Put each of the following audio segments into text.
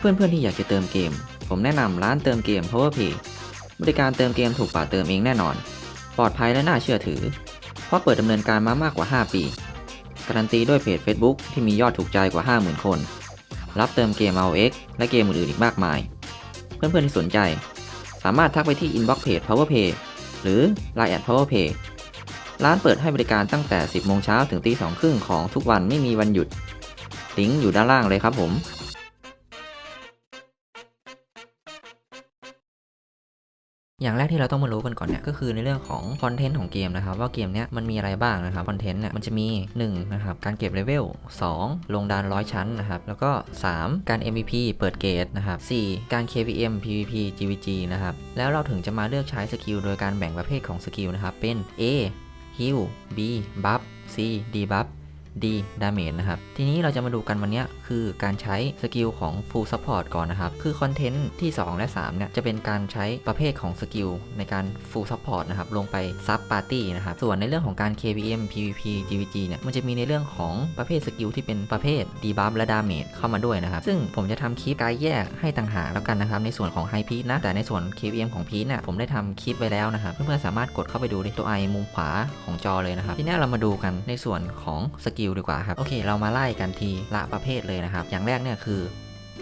เพื่อนๆที่อยากจะเติมเกม ผมแนะนำร้านเติมเกม PowerPay บริการเติมเกมถูกกว่าเติมเองแน่นอน ปลอดภัยและน่าเชื่อถือ เพราะเปิดดำเนินการมามากกว่า 5 ปี การันตีด้วยเพจ Facebook ที่มียอดถูกใจกว่า 50,000 คน รับเติมเกม ROX และเกมอื่นๆอีกมากมาย เพื่อนๆที่สนใจ สามารถทักไปที่ inbox page PowerPay หรือ line at PowerPay ร้านเปิดให้บริการตั้งแต่ 10 โมงเช้าถึงตี2ครึ่งของทุกวันไม่มีวันหยุด ลิงก์อยู่ด้านล่างเลยครับผม อย่างแรกที่เราต้องมารู้กันก่อนเนี่ยก็คือในเรื่องของคอนเทนต์ของเกมนะครับว่าเกมเนี้ยมันมีอะไรบ้างนะครับคอนเทนต์เนี่ยมันจะมี1นะครับการเก็บเลเวล2ลงดานร้อยชั้นนะครับแล้วก็ 3 การ MVP เปิดเกตนะครับ4การ KVM PVP GVG นะครับแล้วเราถึงจะมาเลือกใช้สกิลโดยการแบ่งประเภทของสกิลนะครับเป็น A Heal B Buff C Debuff D Damage นะครับ ทีนี้เราจะมาดูกันวันนี้คือการใช้สกิลของ Full Support ก่อนนะครับ คือคอนเทนต์ที่ 2 และ 3 เนี่ย จะเป็นการใช้ประเภทของสกิลในการ Full Support นะครับ ลงไปซับปาร์ตี้นะครับ ส่วนในเรื่องของการ KVM PVP GVG เนี่ย มันจะมีในเรื่องของประเภทสกิลที่เป็นประเภท Debuff และ Damage เข้ามาด้วยนะครับ ซึ่งผมจะทำคลิปกายแยกให้ต่างหากแล้วกันนะครับ ในส่วนของ High Peak นะ แต่ในส่วน KVM ของ Peak เนี่ยผมได้ทำคลิปไว้แล้วนะครับ เพื่อนๆสามารถกดเข้าไปดูในตัวไอมุมขวาของจอเลยนะครับ ทีนี้เรามาดูกันในส่วนของสกิลดีกว่าครับ โอเค เรามาไล่กันทีละประเภทเลยนะครับ อย่างแรกเนี่ยคือ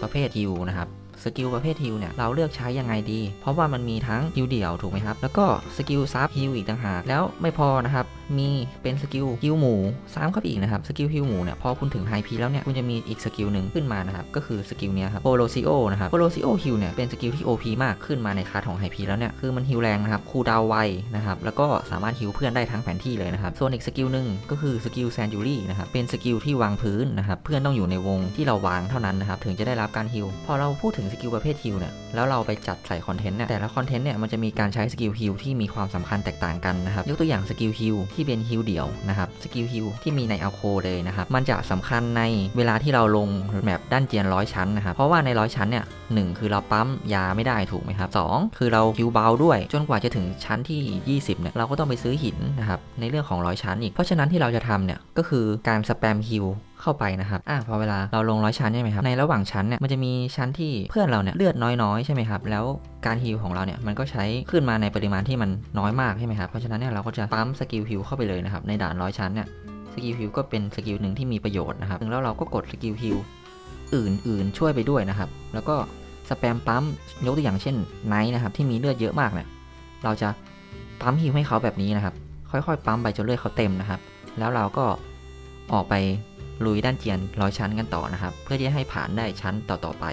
ประเภทฮิวนะครับ สกิลประเภทฮิวเนี่ยเราเลือกใช้ยังไงดี เพราะว่ามันมีทั้งฮิวเดี่ยวถูกไหมครับ แล้วก็สกิลซับฮิวอีกต่างหาก แล้วไม่พอนะครับ มีเป็นสกิลฮิวหมูซ้ำเข้าไปอีกนะครับ สกิลฮิวหมูเนี่ยพอคุณถึงไฮพีแล้วเนี่ยคุณจะมีอีกสกิลหนึ่งขึ้นมานะครับ ก็คือสกิลเนี้ยครับโปโลซิโอนะครับโปโลซิโอฮิวเนี่ยเป็นสกิลที่ OP มากขึ้นมาในคาของไฮพีแล้วเนี่ยคือมันฮิวแรงนะครับคูดาวไวนะครับแล้วก็สามารถฮิวเพื่อนได้ทั้งแผนที่เลยนะครับส่วนอีกสกิลหนึ่งก็คือสกิลแซนจูรี่นะครับเป็นสกิลที่วางพื้นนะครับเพื่อนต้องอยู่ในวงที่เราวางเท่านั้นนะครับถึงจะได้รับการฮิวพอเราพูดถึงสกิลประเภทฮิวเนี่ยแล้วเราไปจัดใส่คอนเทนต์เนี่ยแต่ละคอนเทนต์เนี่ยมันจะมีการใช้สกิลฮิวที่มีความสำคัญแตกต่างกันนะครับยกตัวอย่างสกิลฮิวที่เป็นฮิวเดี่ยวนะครับสกิลฮิวที่มีในอัลโคเลยนะครับมันจะสำคัญในเวลาที่เราลงแมปด้านเจียนร้อยชั้นนะครับเพราะว่าในร้อยชั้นเนี่ยหนึ่งคือเราปั๊มยาไม่ได้ถูกไหมครับสองคือเราฮิวเบาด้วย จนกว่าจะถึงชั้นที่ 20เนี่ยเราก็ต้องไปซื้อหินนะครับในเรื่องของร้อยชั้นอีกเพราะฉะนั้นที่เราจะทำเนี่ยก็คือการสแปมฮิว เข้าไปนะครับอะพอเวลาเราลงร้อยชั้นใช่ไหมครับในระหว่างชั้นเนี่ยมันจะมีชั้นที่เพื่อนเราเนี่ยเลือดน้อยๆใช่ไหมครับแล้วการฮิลของเราเนี่ยมันก็ใช้ขึ้นมาในปริมาณที่มันน้อยมากใช่ไหมครับเพราะฉะนั้นเนี่ยเราก็จะปั๊มสกิลฮิลเข้าไปเลยนะครับในด่านร้อยชั้นเนี่ยสกิลฮิลก็เป็นสกิลหนึ่งที่มีประโยชน์นะครับแล้วเราก็กดสกิลฮิลอื่นๆช่วยไปด้วยนะครับแล้วก็สแปมปั๊มยกตัวอย่างเช่นไนท์นะครับที่มีเลือดเยอะมากเนี่ยเราจะปั๊มฮิลให้เขาแบบนี้นะครับค่อยๆ ปั๊มไปจนเลือดเขาเต็มนะครับ แล้วเราก็ออกไป ลุยด้านเจียนร้อยชั้นกันต่อนะครับ เพื่อที่จะให้ผ่านได้ชั้นต่อๆไป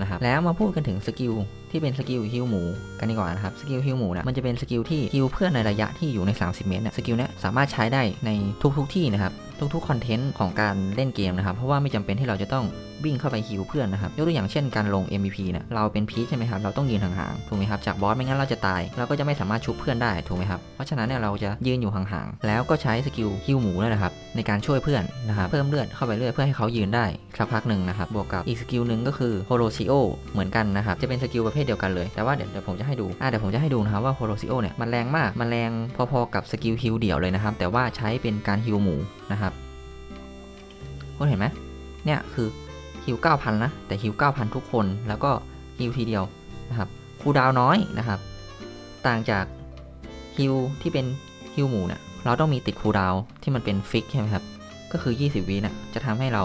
นะครับแล้วมาพูดกันถึงสกิลที่เป็นสกิลฮิวหมูกันดีกว่านะครับสกิลฮิวหมูเนี่ยมันจะเป็นสกิลที่ฮิวเพื่อนในระยะที่อยู่ใน 30 เมตรเนี่ยสกิลเนี้ยสามารถใช้ได้ในทุกๆที่นะครับ ทุกๆคอนเทนต์ของการเล่นเกมนะครับ เพราะว่าไม่จำเป็นที่เราจะต้องวิ่งเข้าไปฮิวเพื่อนนะครับ ยกตัวอย่างเช่นการลง MVP เนี่ยเราเป็นพีชใช่ไหมครับ เราต้องยืนห่างๆ ถูกไหมครับ จากบอสไม่งั้นเราจะตาย เราก็จะไม่สามารถชุบเพื่อนได้ ถูกไหมครับ เพราะฉะนั้นเนี่ยเราจะยืนอยู่ห่างๆ แล้วก็ใช้สกิลฮิวหมูนั่นแหละครับ ในการช่วยเพื่อนนะครับ เพิ่มเลือดเข้าไปเรื่อยเพื่อให้เขายืนได้สักพักหนึ่งนะครับ บวกกับอีกสกิลหนึ่งก็คือโฮโลซิโอเหมือนกันนะครับ จะเป็นสกิลประเภทเดียวกันเลย แต่ว่าเดี๋ยวเดี๋ยวผมจะให้ดูอ่าเดี๋ยวผมจะให้ดูนะครับว่าโฮโลซิโอเนี่ยมันแรงมาก มันแรงพอๆกับสกิลฮิวเดี่ยวเลยนะครับ แต่ว่าใช้เป็นการฮิวหมูนะครับ คุณเห็นไหมเนี่ยคือฮิว9,000นะแต่ฮิว9,000 ทุกคนแล้วก็ฮิวทีเดียวนะครับคูดาวน้อยนะครับ ต่างจากฮิวที่เป็นฮิวหมูเนี่ยเราต้องมีติดคูดาวที่มันเป็นฟิกใช่ไหมครับก็คือ 20วินี่ยจะทำให้เรา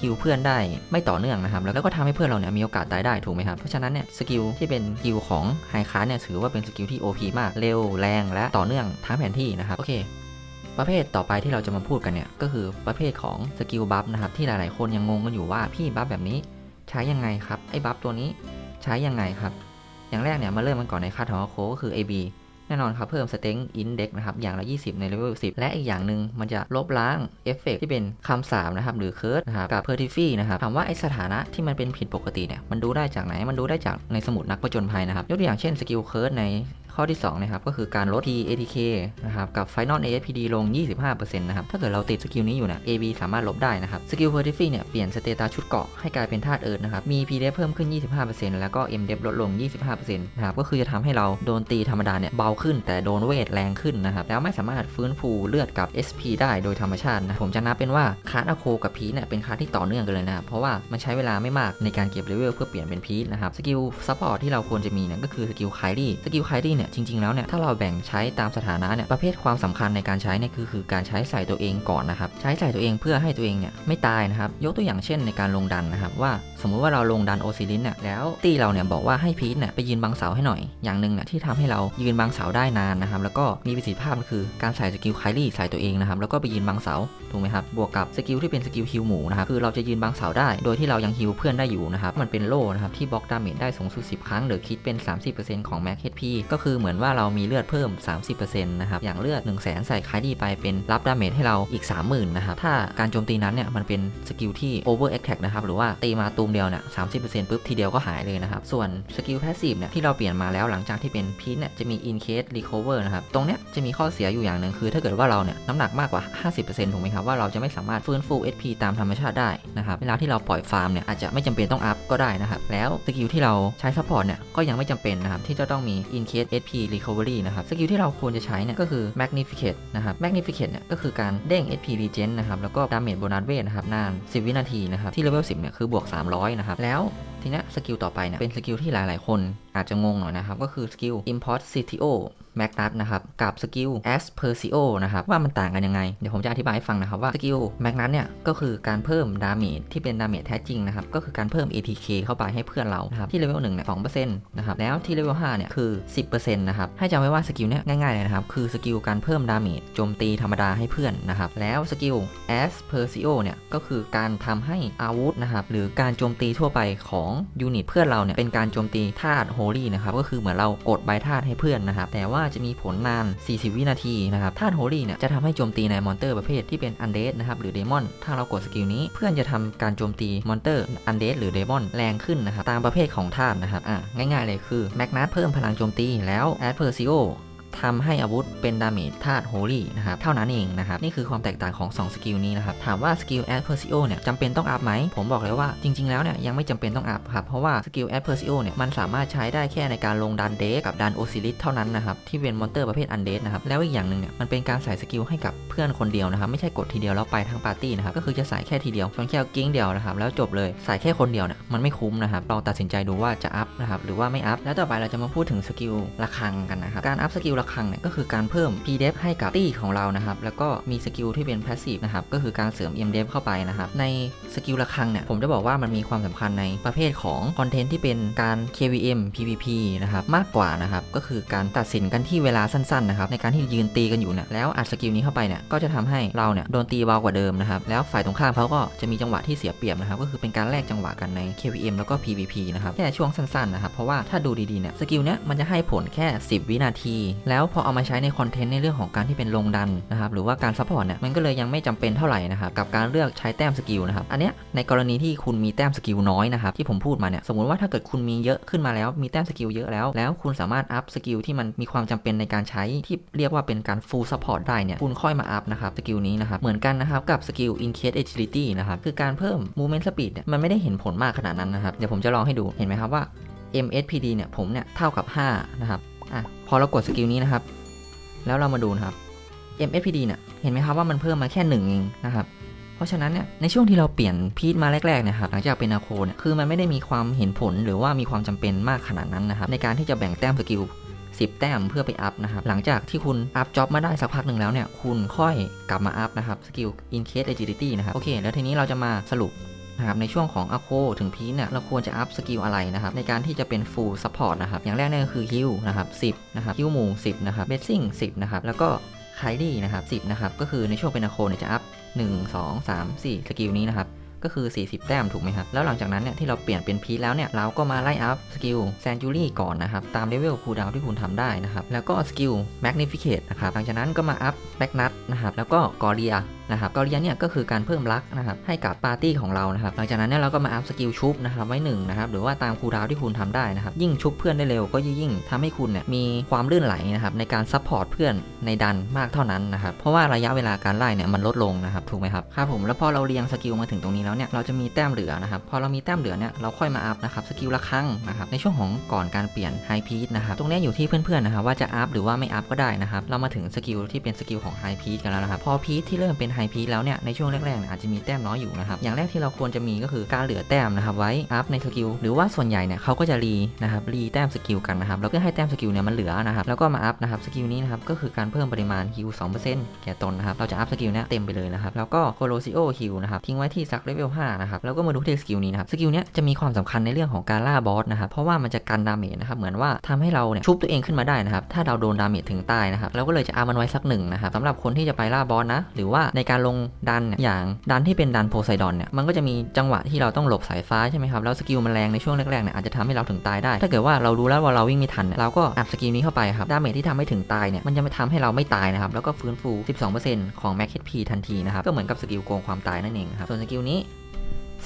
ฮิวเพื่อนได้ไม่ต่อเนื่องนะครับ แล้วก็ทำให้เพื่อนเราเนี่ยมีโอกาสตายได้ถูกไหมครับ เพราะฉะนั้นเนี่ยสกิลที่เป็นฮิวของไฮคลาสเนี่ยถือว่าเป็นสกิลที่ OP มากเร็วแรงและต่อเนื่องทั้งแผนที่นะครับโอเค ประเภทต่อไปที่เราจะมาพูดกันเนี่ยก็คือประเภทของสกิลบัฟนะครับที่หลายๆ คนยังงงกันอยู่ว่าพี่บัฟแบบนี้ใช้ยังไงครับไอ้บัฟตัวนี้ใช้ยังไงครับ อย่างแรกเนี่ยมาเริ่มมันก่อนในค่าทอโคก็คือ AB แน่นอนครับเพิ่ม strength index นะครับ อย่างละ 20 ในเลเวล 10 และอีกอย่างหนึ่งมันจะลบล้างเอฟเฟกที่เป็นคำสาปนะครับหรือเคิร์ดนะครับกับ p e r t i f y นะครับถามว่าไอสถานะที่มันเป็นผิดปกติเนี่ยมันดูได้จากไหนมันดูได้จากในสมุดนักผจญภัยนะครับยกตัวอย่างเช่นสกิลเคิร์ดใน ข้อที่2นะครับก็คือการลด PATK นะครับกับ Final ASPD ลง 25%นะครับถ้าเกิดเราติดสกิลนี้อยู่เนี่ย AB สามารถลบได้นะครับสกิล Vertify เนี่ยเปลี่ยนสเตตัสชุดเกาะให้กลายเป็นธาตุเอิร์ธนะครับมี PD เพิ่มขึ้น 25%แล้วก็ MDEP ลดลง 25%นะครับก็คือจะทำให้เราโดนตีธรรมดาเนี่ยเบาขึ้น แต่โดนเวทแรงขึ้นนะครับแล้วไม่สามารถฟื้นฟูเลือดกับ SP ได้โดยธรรมชาตินะผมจะนับเป็นว่าคาร์ดอโคกับพีเนี่ยเป็นคาร์ดที่ต่อเนื่องกันเลยนะครับเพราะว่ามันใช้เวลาไม่มากในการเก็บเลเวลเพื่อเปลี่ยนเป็นพีนะครับสกิลซัพพอร์ตที่เราควรจะมีเนี่ยก็คือสกิลไคลี่สกิลไคลี่เนี่ยจริง ๆแล้วเนี่ยถ้าเราแบ่งใช้ตามสถานะเนี่ยประเภทความสำคัญในการใช้เนี่ยคือคือการใช้ใส่ตัวเองก่อนนะครับใช้ใส่ตัวเองเพื่อให้ตัวเองเนี่ยไม่ตายนะครับยกตัวอย่างเช่นในการลงดันนะครับว่า มมุติว่าเราลงดันโอซิลินเนี่ยแล้วตีเราเนี่ยบอกว่าให้พีทเนี่ยไปยืนบังเสาให้หน่อยอย่างหนึ่งเนี่ยที่ทำให้เรายืนบังเสาได้นานนะครับแล้วก็มีประสิทธิภาพก็คือการใส่สกิลไคลี่ใส่ตัวเองนะครับแล้วก็ไปยืนบังเสาถูกไหมครับบวกกับสกิลที่เป็นสกิลฮิวหมูนะครับคือเราจะยืนบังเสาได้ โดยที่เรายังฮิวเพื่อนได้อยู่นะครับมันเป็นโล่นะครับที่บล็อกดาเมจได้สูงสุด 10 ครั้งหรือคิดเป็น 30%ของแม็ก HP ก็คือเหมือนว่าเรามีเลือดเพิ่ม 30%นะครับอย่างเลือด 1 0 0 0 0แสนใส่ไคลี่ไปเป็นรับดาเมจให้เราอีก 30,000นะครับถ้าการโจมตีนั้นเนี่ยมันเป็นสกิลที่ over attack นะครับหรือว่าตีมาตูมเดียวเนี่ย30%ปุ๊บทีเดียวก็หายเลยนะครับ ส่วนสกิล passive เนี่ยที่เราเปลี่ยนมาแล้วหลังจากที่เป็นพีทเนี่ยจะมี in case recover นะครับ ตรงเนี้ยจะมีข้อเสียอยู่อย่างหนึ่งคือ ถ้าเกิดว่าเราเนี่ยน้ำหนักมากกว่า 50%ถูกไหมครับว่าเราจะไม่สามารถฟื้นฟู HP ตามธรรมชาติได้นะครับเวลาที่เราปล่อยฟาร์มเนี่ยอาจจะไม่จำเป็นต้องอัพก็ได้นะครับแล้วสกิลที่เราใช้ support เนี่ยก็ยังไม่จำเป็นนะครับที่จะต้องมี in case HP recovery นะครับสกิลที่เราควรจะใช้เนี่ยก็คือ magnificate นะครับ magnificate เนี่ยก็คือการเด้ง HP regen นะครับแล้วก็ damage bonus rate นะครับนาน 10 วินาทีนะครับที่ level 10เนี่ยคือบวก 300นะครับ แล้ว ทีนี้สกิลต่อไปเนี่ยเป็นสกิลที่หลาย ๆ คนอาจจะงงหน่อยนะครับ ก็คือสกิล import CTO Magnus นะครับ กับสกิล Aspercio นะครับ ว่ามันต่างกันยังไง เดี๋ยวผมจะอธิบายให้ฟังนะครับ ว่าสกิล Magnus เนี่ย ก็คือการเพิ่มดาเมจที่เป็นดาเมจแท้จริงนะครับ ก็คือการเพิ่ม ATK เข้าไปให้เพื่อนเรานะครับ ที่เลเวล1เนี่ย2%นะครับ แล้วที่เลเวล5เนี่ย คือ10%นะครับ ให้จำไว้ว่าสกิลเนี่ยง่าย ๆ เลยนะครับ คือสกิลการเพิ่มดาเมจโจมตีธรรมดาให้เพื่อนนะครับ แล้วสกิล Aspercio เนี่ย ก็คือการทำให้อาวุธนะครับ หรือการโจมตีทั่วไปของยูนิตเพื่อนเราเนี่ยเป็นการโจมตีธาตุโฮลี่นะครับก็คือเหมือนเรากดใบธาตุให้เพื่อนนะครับแต่ว่าจะมีผลนาน 40 วินาทีนะครับธาตุโฮลี่เนี่ยจะทำให้โจมตีในมอนเตอร์ประเภทที่เป็นอันเดสนะครับหรือเดมอนถ้าเรากดสกิลนี้เพื่อนจะทำการโจมตีมอนเตอร์อันเดสหรือเดมอนแรงขึ้นนะครับตามประเภทของธาตุนะครับอะง่ายๆเลยคือแมกนัสเพิ่มพลังโจมตีแล้วแอดเพอร์ซิโอ ทำให้อาวุธเป็นดาเมจธาตุโฮลี่นะครับเท่านั้นเองนะครับนี่คือความแตกต่างของ 2 สกิลนี้นะครับถามว่าสกิลแอดเพอร์ซิโอเนี่ยจำเป็นต้องอัพไหม ผมบอกเลยว่าจริง ๆ แล้วเนี่ยยังไม่จำเป็นต้องอัพครับ เพราะว่าสกิลแอดเพอร์ซิโอเนี่ยมันสามารถใช้ได้แค่ในการลงดันเดกับดันโอซิลิสเท่านั้นนะครับที่เป็นมอนเตอร์ประเภทอันเดสนะครับแล้วอีกอย่างหนึ่งเนี่ยมันเป็นการใส่สกิลให้กับเพื่อนคนเดียวนะครับไม่ใช่กดทีเดียวแล้วไปทั้งปาร์ตี้นะครับก็คือจะใส่แค่ทีเดียวชนแค่กิ้งเดียวนะครับแล้วจบเลยใส่แค่คนเดียวเนี่ยมันไม่คุ้มนะครับลองตัดสินใจดูว่าจะอัพนะครับหรือว่าไม่อัพแล้วต่อไปเราจะมาพูดถึงสกิลระฆังกันนะครับการอัพสกิลระฆังเนี่ยก็คือการเพิ่ม PDEF ให้กับตี้ของเรานะครับ แล้วก็มีสกิลที่เป็น Passive นะครับก็คือการเสริม MDEF เข้าไปนะครับ ในสกิลระฆังเนี่ยผมจะบอกว่ามันมีความสำคัญในประเภทของคอนเทนต์ที่เป็นการ KVM PVP นะครับมากกว่านะครับก็คือการตัดสินกันที่เวลาสั้นๆนะครับในการที่ยืนตีกันอยู่เนี่ยแล้วอัดสกิลนี้เข้าไปเนี่ยก็จะทำให้เราเนี่ยโดนตีเบากว่าเดิมนะครับแล้วฝ่ายตรงข้ามเขาก็จะมีจังหวะที่เสียเปรียบนะครับก็คือเป็นการแลกจังหวะกันใน KVM แล้วก็ PVP นะครับแค่ช่วงสั้นๆนะครับเพราะว่าถ้าดูดีๆเนี่ยสกิลเนี้ยมันจะให้ผลแค่ 10 วินาทีแแล้วพอเอามาใช้ในคอนเทนต์ในเรื่องของการที่เป็นลงดันนะครับหรือว่าการซัพพอร์ตเนี่ยมันก็เลยยังไม่จำเป็นเท่าไหร่นะครับกับการเลือกใช้แต้มสกิลนะครับอันเนี้ยในกรณีที่คุณมีแต้มสกิลน้อยนะครับที่ผมพูดมาเนี่ยสมมติว่าถ้าเกิดคุณมีเยอะขึ้นมาแล้วมีแต้มสกิลเยอะแล้วแล้วคุณสามารถอัพสกิลที่มันมีความจำเป็นในการใช้ที่เรียกว่าเป็นการ full support ได้เนี่ยคุณค่อยมาอัพนะครับสกิลนี้นะครับเหมือนกันนะครับกับสกิล increase agility นะครับคือการเพิ่ม movement speed เนี่ยมันไม่ได้เห็นผลมากขนาดนั้นนะครับเดี๋ยวผมจะลองให้ดูเห็นไหมครับว่า MSPD เนี่ยผมเนี่ยเท่ากับ 5 นะครับ อะพอเรากดสกิลนี้นะครับ แล้วเรามาดูนะครับ MSPD เนี่ยเห็นไหมครับว่ามันเพิ่มมาแค่1เองนะครับเพราะฉะนั้นเนี่ยในช่วงที่เราเปลี่ยนพีทมาแรกๆเนะครับหลังจากเป็นอาโคเนี่ยคือมันไม่ได้มีความเห็นผลหรือว่ามีความจำเป็นมากขนาดนั้นนะครับในการที่จะแบ่งแต้มสกิล10 แต้มเพื่อไปอัพนะครับ หลังจากที่คุณอัพจ็อบมาได้สักพักหนึ่งแล้วเนี่ย คุณค่อยกลับมาอัพนะครับ สกิล in case agility นะครับ โอเค แล้วทีนี้เราจะมาสรุป นะครับในช่วงของอโคถึงพีเนี่ยเราควรจะอัพสกิลอะไรนะครับในการที่จะเป็น full support นะครับอย่างแรกเนี่ยก็คือฮิลนะครับ10นะครับฮิลหมู่10นะครับเบสซิ่ง10นะครับแล้วก็ไคลี่นะครับ10นะครับก็คือในช่วงเป็นอโคเนี่ยจะอัพ1 2 3 4สกิลนี้นะครับก็คือ 40 แต้มถูกไหมครับ แล้วหลังจากนั้นเนี่ยที่เราเปลี่ยนเป็นพีทแล้วเนี่ย เราก็มาไล่อัพสกิลแซนจูรี่ก่อนนะครับ ตามเลเวลคูลดาวที่คุณทำได้นะครับ แล้วก็สกิลแมกนิฟิเคตนะครับ หลังจากนั้นก็มาอัพแมกนัทนะครับ แล้วก็กอเรียนะครับกอริยันเนี่ยก็คือการเพิ่มลักนะครับให้กับปาร์ตี้ของเรานะครับหลังจากนั้นเนี่ยเราก็มาอัพสกิลชุบนะครับไว้หนึ่งนะครับหรือว่าตามคูดาวที่คุณทำได้นะครับยิ่งชุบเพื่อนได้เร็วก็ยิ่งทำให้คุณเนี่ยมีความลื่นไหลนะครับในการซัพพอร์ตเพื่อนในดันมากเท่านั้นนะครับเพราะว่าระยะเวลาการไล่เนี่ยมันลดลงนะครับถูกไหมครับครับผมแล้วพอเราเรียงสกิลมาถึงตรงนี้แล้วเนี่ยเราจะมีแต้มเหลือนะครับพอเรามีแต้มเหลือเนี่ยเราค่อยมาอัพนะครับสกิลละครั้งนะครับในช่วงของก่อนการเปลี่ยนไฮพีทนะครับตรงนี้อยู่ที่เพื่อนๆนะครับว่าจะอัพหรือว่าไม่อัพก็ได้นะครับเรามาถึงสกิลที่เป็นสกิลของไฮพีทกันแล้วนะครับพอพีทที่เริ่มเป็นไฮพีแล้วเนี่ยในช่วงแรกๆเนี่ยอาจจะมีแต้มน้อยอยู่นะครับอย่างแรกที่เราควรจะมีก็คือการเหลือแต้มนะครับไว้อัพในสกิลหรือว่าส่วนใหญ่เนี่ยเขาก็จะรีนะครับรีแต้มสกิลกันนะครับแล้วก็ให้แต้มสกิลเนี่ยมันเหลือนะครับแล้วก็มาอัพนะครับสกิลนี้นะครับก็คือการเพิ่มปริมาณฮิล2%แก่ตนนะครับเราจะอัพสกิลเนี้ยเต็มไปเลยนะครับแล้วก็โคโลซิโอฮิลนะครับทิ้งไว้ที่สักเลเวล5นะครับแล้วก็มาดูที่สกิลนี้นะครับสกิลเนี้ยจะมีความสำคัญในเรื่องของการล่าบอสนะครับเพราะว่ามันจะกันดาเมจนะครับเหมือนว่าทำให้เราเนี่ยชุบตัวเองขึ้นมาได้นะครับถ้าเราโดนดาเมจถึงตายนะครับเราก็เลยจะอัพมันไว้สักหนึ่งนะครับสำหรับคนที่จะไปล่าบอสนะหรือว่าในการลงดันเนี่ยอย่างดันที่เป็นดันโพไซดอนเนี่ยมันก็จะมีจังหวะที่เราต้องหลบสายฟ้าใช่ไหมครับแล้วสกิลมันแรงในช่วงแรกๆเนี่ยอาจจะทำให้เราถึงตายได้ ถ้าเกิดว่าเรารู้แล้วว่าเราวิ่งไม่ทันเนี่ยเราก็อัดสกิลนี้เข้าไปครับดาเมจที่ทำให้ถึงตายเนี่ยมันจะไม่ทำให้เราไม่ตายนะครับแล้วก็ฟื้นฟู 12%ของแม็กเฮดพีทันทีนะครับก็เหมือนกับสกิลโกงความตายนั่นเองครับส่วนสกิลนี้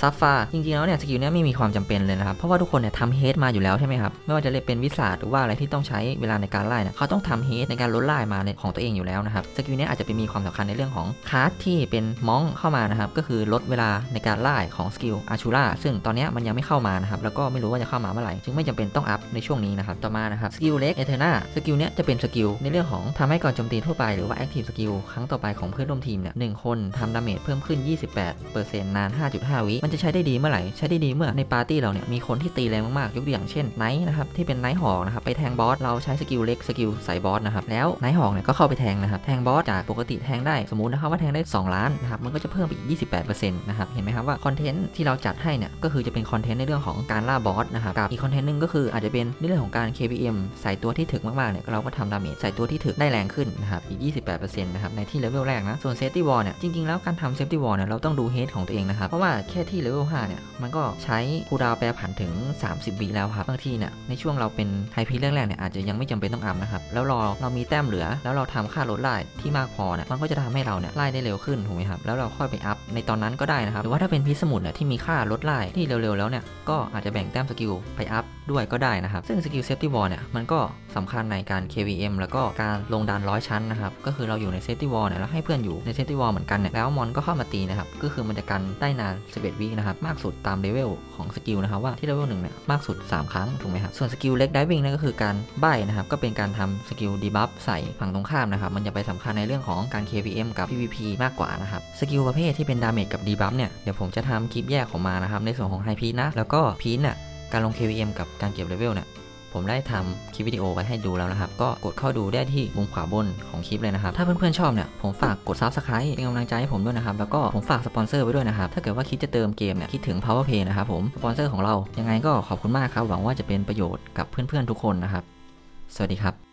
ซัฟฟาจริงๆแล้วเนี่ยสกิลเนี้ยไม่มีความจำเป็นเลยนะครับ เพราะว่าทุกคนเนี่ยทำเฮดมาอยู่แล้วใช่ไหมครับ ไม่ว่าจะเป็นวิสาหรือว่าอะไรที่ต้องใช้เวลาในการไล่เนี่ยเขาต้องทำเฮดในการลดไล่มาในของตัวเองอยู่แล้วนะครับสกิลเนี้ยอาจจะไปมีความสำคัญในเรื่องของคาร์ดที่เป็นมองเข้ามานะครับก็คือลดเวลาในการไล่ของสกิลอาชูล่าซึ่งตอนนี้มันยังไม่เข้ามานะครับแล้วก็ไม่รู้ว่าจะเข้ามาเมื่อไหร่จึงไม่จำเป็นต้องอัพในช่วงนี้นะครับต่อมานะครับสกิลเล็กเอเทนาสกิลเนี้ยจะเป็นสกิลในเรื่องของทำให้ก่อนโจมตีทั่วไปหรือว่าแอคทีฟสกิลครั้งต่อไปของเพื่อนร่วมทีมเนี่ยหนึ่งคนทำดาเมจเพิ่มขึ้น 28%นาน 5.5 วิมันจะใช้ได้ดีเมื่อไหร่ ใช้ได้ดีเมื่อในปาร์ตี้เราเนี่ยมีคนที่ตีแรงมากๆ ยกตัวอย่างเช่นไนท์นะครับที่เป็นไนท์หอกนะครับไปแทงบอสเราใช้สกิลเล็กสกิลใส่บอสนะครับแล้วไนท์หอกเนี่ยก็เข้าไปแทงนะครับแทงบอสจากปกติแทงได้สมมุตินะครับว่าแทงได้ 2 ล้านนะครับมันก็จะเพิ่มไปอีก 28%นะครับเห็นไหมครับว่าคอนเทนต์ที่เราจัดให้เนี่ยก็คือจะเป็นคอนเทนต์ในเรื่องของการล่าบอสนะครับกับอีกคอนเทนต์หนึงก็คืออาจจะเป็นในเรื่องของการ KPM ใส่ตัวที่ถึกมากๆเนี่ยเราก็ทำดาเมจใส่ตัวที่ถึกได้แรงขึ้นนะครับอีก 28%นะครับในที่เลเวลแรกนะส่วนเซฟตี้วอลเนี่ยจริงๆแล้วการทำเซฟตี้วอลเนี่ยเราต้องดูเฮดของตัวเองนะครับเพราะว่าแค่ที่เลเวล5เนี่ย มันก็ใช้คูดาวแปรผันถึง 30วิแล้วครับ บางทีเนี่ย ในช่วงเราเป็นไฮพีแรกๆเนี่ย อาจจะยังไม่จำเป็นต้องอัพนะครับ แล้วรอเรามีแต้มเหลือ แล้วเราทำค่าลดไล่ที่มากพอเนี่ย มันก็จะทำให้เราเนี่ยไล่ได้เร็วขึ้นถูกไหมครับ แล้วเราค่อยไปอัพในตอนนั้นก็ได้นะครับ หรือว่าถ้าเป็นพิสมุดเนี่ยที่มีค่าลดไล่ที่เร็วๆแล้วเนี่ย ก็อาจจะแบ่งแต้มสกิลไปอัพ ด้วยก็ได้นะครับ ซึ่งสกิลเซฟตี้วอลเนี่ยมันก็สำคัญในการ KVM แล้วก็การลงดันร้อยชั้นนะครับ ก็คือเราอยู่ในเซฟตี้วอลเนี่ยแล้วให้เพื่อนอยู่ในเซฟตี้วอลเหมือนกันเนี่ยแล้วมอนก็เข้ามาตีนะครับ ก็คือมันจะกันได้นาน 11 วินะครับ มากสุดตามเลเวลของสกิลนะครับว่าที่เลเวลหนึ่งเนี่ยมากสุด 3 ครั้งถูกไหมครับ ส่วนสกิลเล็กดิวิ่งนั่นก็คือการใบ้นะครับ ก็เป็นการทำสกิลดีบัฟใส่ฝั่งตรงข้ามนะครับ มันจะไปสำคัญในเรื่องของการ KVM กับ PVP มากกว่านะครับ สกิลประเภทที่เป็นดาเมจกับดีบัฟเนี่ย เดี๋ยวผมจะทำคลิปแยกของมานะครับ ในส่วนของไฮพีนะ แล้วก็พีเนี่ย การลง KVM กับการเก็บเลเวลเนี่ยผมได้ทำคลิปวิดีโอไว้ให้ดูแล้วนะครับ ก็กดเข้าดูได้ที่มุมขวาบนของคลิปเลยนะครับ ถ้าเพื่อนๆชอบเนี่ยผมฝากกด Subscribe เป็นกำลังใจให้ผมด้วยนะครับ แล้วก็ผมฝากสปอนเซอร์ไว้ด้วยนะครับ ถ้าเกิดว่าคิดจะเติมเกมเนี่ยคิดถึง Power Play นะครับผม สปอนเซอร์ของเรายังไงก็ขอบคุณมากครับ หวังว่าจะเป็นประโยชน์กับเพื่อนๆทุกคนนะครับ สวัสดีครับ